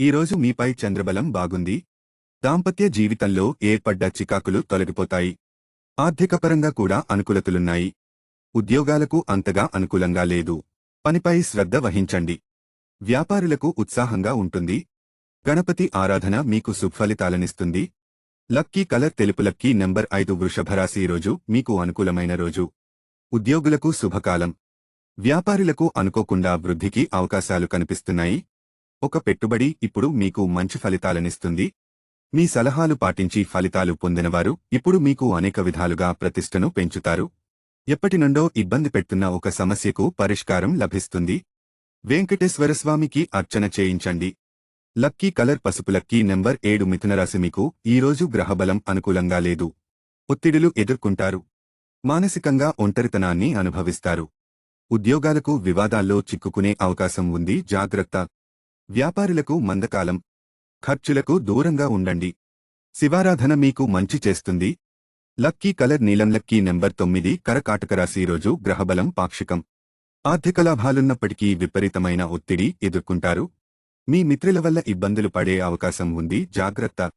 ఈరోజు మీపై చంద్రబలం బాగుంది. దాంపత్య జీవితంలో ఏర్పడ్డ చికాకులు తొలగిపోతాయి. ఆర్థికపరంగా కూడా అనుకూలతలున్నాయి. ఉద్యోగాలకు అంతగా అనుకూలంగా లేదు. పనిపై శ్రద్ధ వహించండి. వ్యాపారులకు ఉత్సాహంగా ఉంటుంది. గణపతి ఆరాధన మీకు సుఫలితాలనిస్తుంది లక్కీ కలర్ తెలుపు లక్కీ నెంబర్ ఐదు వృషభరాశి రోజు మీకు అనుకూలమైన రోజు. ఉద్యోగులకు శుభకాలం. వ్యాపారులకు అనుకోకుండా వృద్ధికి అవకాశాలు కనిపిస్తున్నాయి. ఒక పెట్టుబడి ఇప్పుడు మీకు మంచి ఫలితాలనిస్తుంది. మీ సలహాలు పాటించి ఫలితాలు పొందినవారు ఇప్పుడు మీకు అనేక విధాలుగా ప్రతిష్టను పెంచుతారు. ఎప్పటినుండో ఇబ్బంది పెడుతున్న ఒక సమస్యకు పరిష్కారం లభిస్తుంది. వెంకటేశ్వరస్వామికి అర్చన చేయించండి. లక్కీ కలర్ పసుపు లక్కీ నెంబర్ ఏడు మిథునరాశి మీకు ఈరోజు గ్రహబలం అనుకూలంగా లేదు. ఒత్తిడులు ఎదుర్కొంటారు. మానసికంగా ఒంటరితనాన్ని అనుభవిస్తారు. ఉద్యోగాలకు వివాదాల్లో చిక్కుకునే అవకాశం ఉంది జాగ్రత్త. వ్యాపారులకు మందకాలం. ఖర్చులకు దూరంగా ఉండండి. శివారాధన మీకు మంచి చేస్తుంది. లక్కీ కలర్ నీలం లక్కీ నెంబర్ తొమ్మిది కరకాటకరాశి రోజు గ్రహబలం పాక్షికం. ఆర్థిక లాభాలున్నప్పటికీ విపరీతమైన ఒత్తిడి ఎదుర్కొంటారు. మీ మిత్రుల వల్ల ఇబ్బందులు పడే అవకాశం ఉంది. జాగ్రత్త.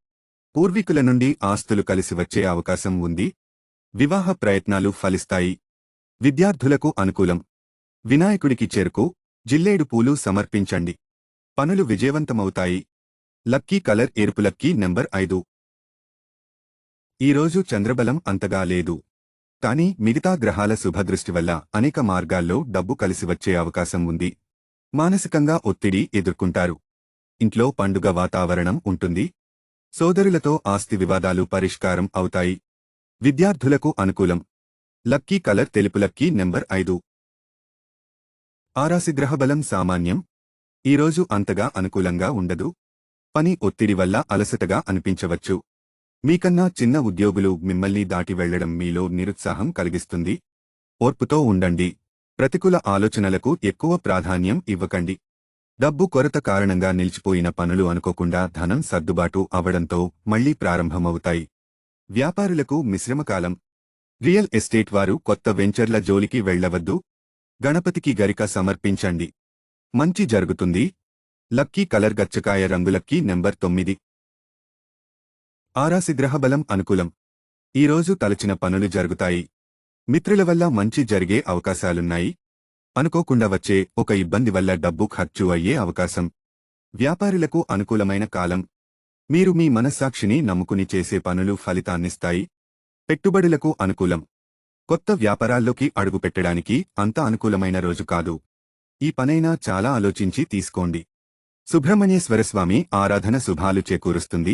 పూర్వీకుల నుండి ఆస్తులు కలిసి వచ్చే అవకాశం ఉంది. వివాహ ప్రయత్నాలు ఫలిస్తాయి. విద్యార్థులకు అనుకూలం. వినాయకుడికి చేరుకు. జిల్లేడు పూలు సమర్పించండి. పనులు విజయవంతమవుతాయి. లక్కీ కలర్ ఎరుపు లక్కీ నెంబర్ ఐదు. ఈరోజు చంద్రబలం అంతగా లేదు. కానీ మిగతా గ్రహాల శుభదృష్టి వల్ల అనేక మార్గాల్లో డబ్బు కలిసి వచ్చే అవకాశం ఉంది. మానసికంగా ఒత్తిడి ఎదుర్కొంటారు. ఇంట్లో పండుగ వాతావరణం ఉంటుంది. సోదరులతో ఆస్తి వివాదాలు పరిష్కారం అవుతాయి. విద్యార్థులకు అనుకూలం. లక్కీ కలర్ తెలుపు లక్కీ నెంబర్ ఐదు. ఆరాసి గ్రహబలం సామాన్యం. ఈరోజు అంతగా అనుకూలంగా ఉండదు. పని ఒత్తిడి వల్ల అలసటగా అనిపించవచ్చు. మీకన్నా చిన్న ఉద్యోగులు మిమ్మల్ని దాటి వెళ్ళడం మీలో నిరుత్సాహం కలిగిస్తుంది. ఓర్పుతో ఉండండి. ప్రతికూల ఆలోచనలకు ఎక్కువ ప్రాధాన్యం ఇవ్వకండి. డబ్బు కొరత కారణంగా నిలిచిపోయిన పనులు అనుకోకుండా ధనం సర్దుబాటు అవడంతో మళ్ళీ ప్రారంభమవుతాయి. వ్యాపారులకు మిశ్రమకాలం రియల్ ఎస్టేట్ వారు కొత్త వెంచర్ల జోలికి వెళ్ళవద్దు గణపతికి గరిక సమర్పించండి. మంచి జరుగుతుంది. లక్కీ కలర్ గచ్చకాయ రంగులక్కీ నెంబర్ తొమ్మిది. ఆరాసి గ్రహబలం అనుకూలం. ఈరోజు తలచిన పనులు జరుగుతాయి. మిత్రుల వల్ల మంచి జరిగే అవకాశాలున్నాయి. అనుకోకుండా వచ్చే ఒక ఇబ్బంది వల్ల డబ్బు ఖర్చు అయ్యే అవకాశం. వ్యాపారులకు అనుకూలమైన కాలం. మీరు మీ మనస్సాక్షిని నమ్ముకుని చేసే పనులు ఫలితాన్నిస్తాయి. పెట్టుబడులకు అనుకూలం. కొత్త వ్యాపారాల్లోకి అడుగుపెట్టడానికి అంత అనుకూలమైన రోజు కాదు. ఈ పనైనా చాలా ఆలోచించి తీసుకోండి. సుబ్రహ్మణ్యేశ్వరస్వామి ఆరాధన శుభాలు చేకూరుస్తుంది.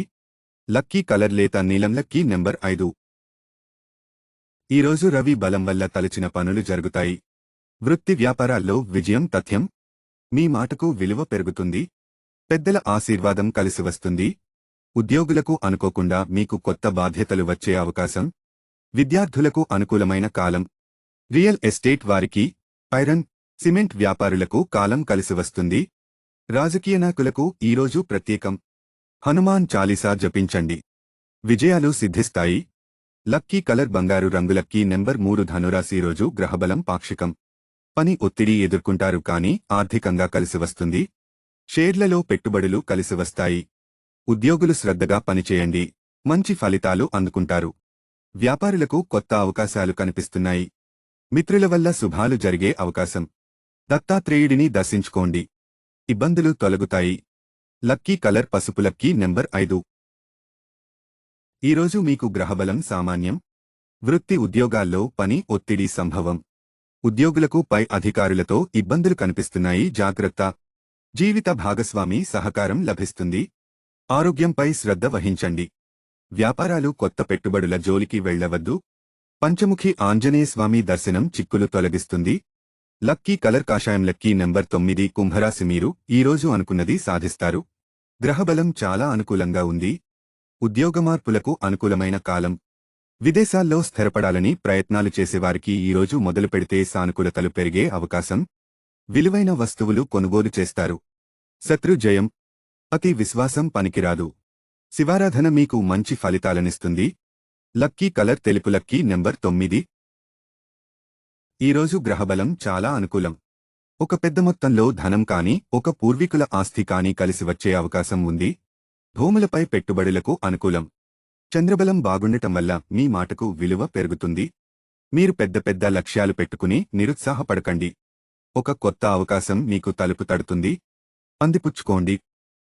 లక్కీ కలర్ లేత నీలం లక్కీ నెంబర్ ఐదు. ఈరోజు రవి బలం వల్ల తలచిన పనులు జరుగుతాయి. వృత్తి వ్యాపారాల్లో విజయం తథ్యం. మీ మాటకు విలువ పెరుగుతుంది. పెద్దల ఆశీర్వాదం కలిసి వస్తుంది. ఉద్యోగులకు అనుకోకుండా మీకు కొత్త బాధ్యతలు వచ్చే అవకాశం. విద్యార్థులకు అనుకూలమైన కాలం. రియల్ ఎస్టేట్ వారికి ఐరన్ సిమెంట్ వ్యాపారులకు కాలం కలిసివస్తుంది రాజకీయ నాయకులకు ఈరోజు ప్రత్యేకం. హనుమాన్ చాలీసా జపించండి. విజయాలు సిద్ధిస్తాయి. లక్కీ కలర్ బంగారు రంగులక్కీ నెంబర్ మూడు ధనురాశి రోజు గ్రహబలం పాక్షికం. పని ఒత్తిడి ఎదుర్కొంటారు కాని ఆర్థికంగా కలిసివస్తుంది షేర్లలో పెట్టుబడులు కలిసివస్తాయి ఉద్యోగులు శ్రద్ధగా పనిచేయండి. మంచి ఫలితాలు అందుకుంటారు. వ్యాపారులకు కొత్త అవకాశాలు కనిపిస్తున్నాయి. మిత్రుల వల్ల శుభాలు జరిగే అవకాశం. దత్తాత్రేయుడిని దర్శించుకోండి. ఇబ్బందులు తొలగుతాయి. లక్కీ కలర్ పసుపు లక్కీ నెంబర్ ఐదు. ఈరోజు మీకు గ్రహబలం సామాన్యం. వృత్తి ఉద్యోగాల్లో పని ఒత్తిడి సంభవం. ఉద్యోగులకు పై అధికారులతో ఇబ్బందులు కనిపిస్తున్నాయి. జాగ్రత్త. జీవిత భాగస్వామి సహకారం లభిస్తుంది. ఆరోగ్యంపై శ్రద్ధ వహించండి. వ్యాపారాలు కొత్త పెట్టుబడుల జోలికి వెళ్ళవద్దు పంచముఖి ఆంజనేయస్వామి దర్శనం చిక్కులు తొలగిస్తుంది. లక్కీ కలర్ కాషాయం లక్కీ నెంబర్ తొమ్మిది కుంభరాశి మీరు ఈరోజు అనుకున్నది సాధిస్తారు. గ్రహబలం చాలా అనుకూలంగా ఉంది. ఉద్యోగమార్పులకు అనుకూలమైన కాలం. విదేశాల్లో స్థిరపడాలని ప్రయత్నాలు చేసేవారికి ఈరోజు మొదలు పెడితే సానుకూలతలు పెరిగే అవకాశం. విలువైన వస్తువులు కొనుగోలు చేస్తారు. శత్రు జయం. అతి విశ్వాసం పనికిరాదు. శివారాధన మీకు మంచి ఫలితాలనిస్తుంది. లక్కీ కలర్ తెలుపు లక్కీ నెంబర్ తొమ్మిది ఈరోజు గ్రహబలం చాలా అనుకూలం. ఒక పెద్ద మొత్తంలో ధనం కానీ ఒక పూర్వీకుల ఆస్తి కానీ కలిసి వచ్చే అవకాశం ఉంది. భూములపై పెట్టుబడులకు అనుకూలం. చంద్రబలం బాగుండటం వల్ల మీ మాటకు విలువ పెరుగుతుంది. మీరు పెద్ద పెద్ద లక్ష్యాలు పెట్టుకుని నిరుత్సాహపడకండి. ఒక కొత్త అవకాశం మీకు తలుపు తడుతుంది. అందిపుచ్చుకోండి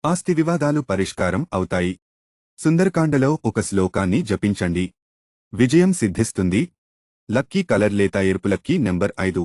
ఆస్తి వివాదాలు పరిష్కారం అవుతాయి. సుందరకాండలో ఒక శ్లోకాన్ని జపించండి. విజయం సిద్ధిస్తుంది. లక్కీ కలర్ లేత ఎరుపు లక్కీ నెంబర్ ఐదు.